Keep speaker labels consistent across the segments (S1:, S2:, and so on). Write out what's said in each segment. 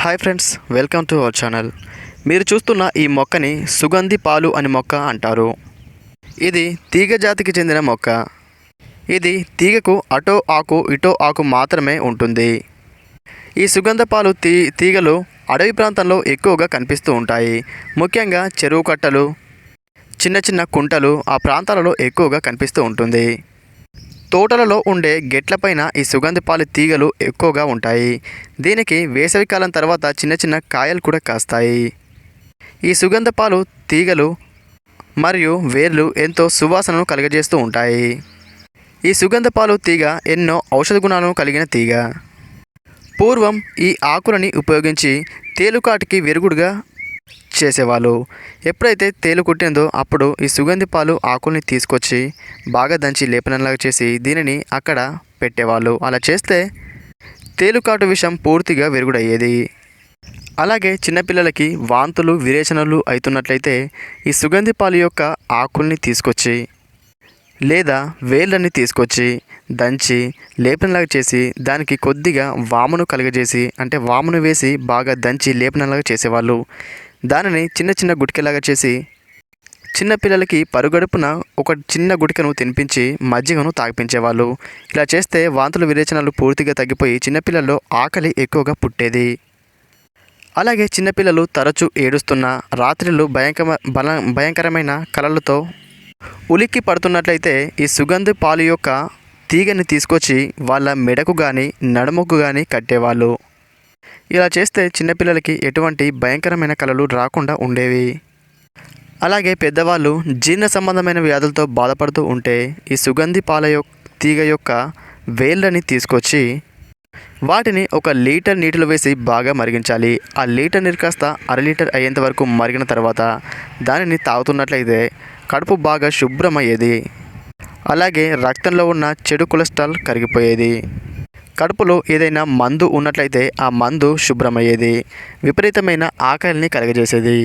S1: Hi friends welcome to our channel. మీరు చూస్తున్న ఈ మొక్కని సుగంధి పాలు అని మొక్క అంటారు. ఇది తీగ జాతికి చెందిన మొక్క. ఇది తీగకు అటో ఆకు ఇటో ఆకు మాత్రమే ఉంటుంది. ఈ సుగంధ పాలు తీ తీగలు అడవి ప్రాంతంలో ఎక్కువగా కనిపిస్తూ ఉంటాయి. ముఖ్యంగా చెరువు కట్టలు చిన్న చిన్న కుంటలు ఆ ప్రాంతాలలో ఎక్కువగా కనిపిస్తూ ఉంటుంది. తోటలలో ఉండే గెట్లపైన ఈ సుగంధ పాలు తీగలు ఎక్కువగా ఉంటాయి. దీనికి వేసవికాలం తర్వాత చిన్న చిన్న కాయలు కూడా కాస్తాయి. ఈ సుగంధ పాలు తీగలు మరియు వేర్లు ఎంతో సువాసనను కలుగజేస్తూ ఉంటాయి. ఈ సుగంధ పాలు తీగ ఎన్నో ఔషధ గుణాలను కలిగిన తీగ. పూర్వం ఈ ఆకులని ఉపయోగించి తేలుకాటికి వెరుగుడుగా చేసేవాళ్ళు. ఎప్పుడైతే తేలు కుట్టిందో అప్పుడు ఈ సుగంధి పాలు ఆకుల్ని తీసుకొచ్చి బాగా దంచి లేపనంలాగా చేసి దీనిని అక్కడ పెట్టేవాళ్ళు. అలా చేస్తే తేలుకాటు విషం పూర్తిగా విరుగుడయ్యేది. అలాగే చిన్నపిల్లలకి వాంతులు విరేచనలు అవుతున్నట్లయితే ఈ సుగంధి పాలు యొక్క ఆకుల్ని తీసుకొచ్చి లేదా వేళ్ళని తీసుకొచ్చి దంచి లేపనలాగా చేసి దానికి కొద్దిగా వామును కలుగజేసి అంటే వామును వేసి బాగా దంచి లేపనలాగా చేసేవాళ్ళు. దానిని చిన్న చిన్న గుటికలాగా చేసి చిన్నపిల్లలకి పరుగడుపున ఒక చిన్న గుటికను తినిపించి మజ్జిగను తాగిపించేవాళ్ళు. ఇలా చేస్తే వాంతులు విరేచనాలు పూర్తిగా తగ్గిపోయి చిన్నపిల్లల్లో ఆకలి ఎక్కువగా పుట్టేది. అలాగే చిన్నపిల్లలు తరచూ ఏడుస్తున్న రాత్రిళ్ళు భయంకర బల భయంకరమైన కలలతో ఉలిక్కి పడుతున్నట్లయితే ఈ సుగంధ పాలు యొక్క తీగని తీసుకొచ్చి వాళ్ళ మెడకు కానీ నడుముకు కానీ కట్టేవాళ్ళు. ఇలా చేస్తే చిన్నపిల్లలకి ఎటువంటి భయంకరమైన కళలు రాకుండా ఉండేవి. అలాగే పెద్దవాళ్ళు జీర్ణ సంబంధమైన వ్యాధులతో బాధపడుతూ ఉంటే ఈ సుగంధి పాల యొక్క తీగ యొక్క వేళ్ళని తీసుకొచ్చి వాటిని ఒక లీటర్ నీటిలో వేసి బాగా మరిగించాలి. ఆ లీటర్ నీరు కాస్త అర లీటర్ అయ్యేంత వరకు మరిగిన తర్వాత దానిని తాగుతున్నట్లయితే కడుపు బాగా శుభ్రమయ్యేది. అలాగే రక్తంలో ఉన్న చెడు కొలెస్ట్రాల్ కరిగిపోయేది. కడుపులో ఏదైనా మందు ఉన్నట్లయితే ఆ మందు శుభ్రమయ్యేది విపరీతమైన ఆకలిని కలగజేసేది.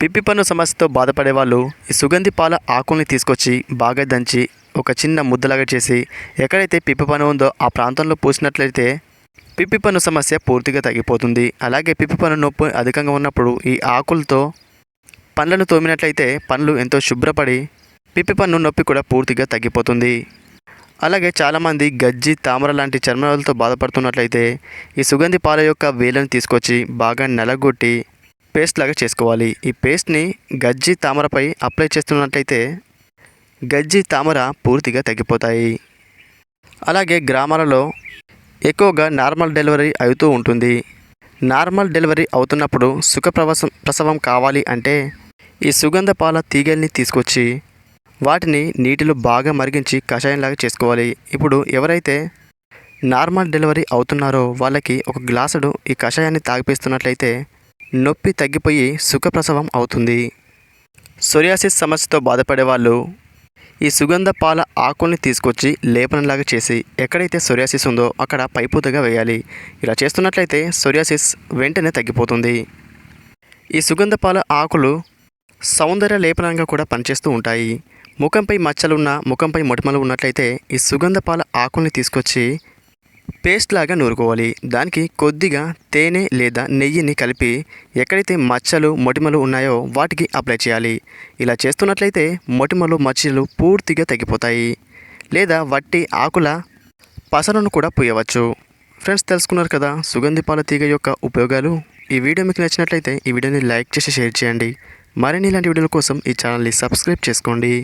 S1: పిప్పి పన్ను సమస్యతో బాధపడే వాళ్ళు ఈ సుగంధి పాల ఆకుల్ని తీసుకొచ్చి బాగా దంచి ఒక చిన్న ముద్దలాగా చేసి ఎక్కడైతే పిప్పి పన్ను ఉందో ఆ ప్రాంతంలో పూసినట్లయితే పిప్పి పన్ను సమస్య పూర్తిగా తగ్గిపోతుంది. అలాగే పిప్పి పన్ను నొప్పి అధికంగా ఉన్నప్పుడు ఈ ఆకులతో పండ్లను తోమినట్లయితే పండ్లు ఎంతో శుభ్రపడి పిప్పి పన్ను నొప్పి కూడా పూర్తిగా తగ్గిపోతుంది. అలాగే చాలామంది గజ్జి తామర లాంటి చర్మరాలతో బాధపడుతున్నట్లయితే ఈ సుగంధి పాల యొక్క వేలను తీసుకొచ్చి బాగా నలగొట్టి పేస్ట్ లాగా చేసుకోవాలి. ఈ పేస్ట్ని గజ్జి తామరపై అప్లై చేస్తున్నట్లయితే గజ్జి తామర పూర్తిగా తగ్గిపోతాయి. అలాగే గ్రామాలలో ఎక్కువగా నార్మల్ డెలివరీ అవుతూ ఉంటుంది. నార్మల్ డెలివరీ అవుతున్నప్పుడు సుఖ ప్రవసం ప్రసవం కావాలి అంటే ఈ సుగంధ పాల తీగల్ని తీసుకొచ్చి వాటిని నీటిలో బాగా మరిగించి కషాయంలాగా చేసుకోవాలి. ఇప్పుడు ఎవరైతే నార్మల్ డెలివరీ అవుతున్నారో వాళ్ళకి ఒక గ్లాసుడు ఈ కషాయాన్ని తాగిపిస్తున్నట్లయితే నొప్పి తగ్గిపోయి సుఖప్రసవం అవుతుంది. సొరియాసిస్ సమస్యతో బాధపడే వాళ్ళు ఈ సుగంధ పాల ఆకుల్ని తీసుకొచ్చి లేపనంలాగా చేసి ఎక్కడైతే సొరియాసిస్ ఉందో అక్కడ పైపూతగా వేయాలి. ఇలా చేస్తున్నట్లయితే సొరియాసిస్ వెంటనే తగ్గిపోతుంది. ఈ సుగంధ పాల ఆకులు సౌందర్య లేపనంగా కూడా పనిచేస్తూ ఉంటాయి. ముఖంపై మచ్చలున్న ముఖంపై మొటిమలు ఉన్నట్లయితే ఈ సుగంధ పాల ఆకుల్ని తీసుకొచ్చి పేస్ట్ లాగా నూరుకోవాలి. దానికి కొద్దిగా తేనె లేదా నెయ్యిని కలిపి ఎక్కడైతే మచ్చలు మొటిమలు ఉన్నాయో వాటికి అప్లై చేయాలి. ఇలా చేస్తున్నట్లయితే మొటిమలు మచ్చలు పూర్తిగా తగ్గిపోతాయి. లేదా వట్టి ఆకుల పసలను కూడా పూయవచ్చు. ఫ్రెండ్స్ తెలుసుకున్నారు కదా సుగంధి పాల తీగ యొక్క ఉపయోగాలు? ఈ వీడియో మీకు నచ్చినట్లయితే ఈ వీడియోని లైక్ చేసి షేర్ చేయండి. మరిన్ని ఇలాంటి వీడియోల కోసం ఈ ఛానల్ని సబ్స్క్రైబ్ చేసుకోండి.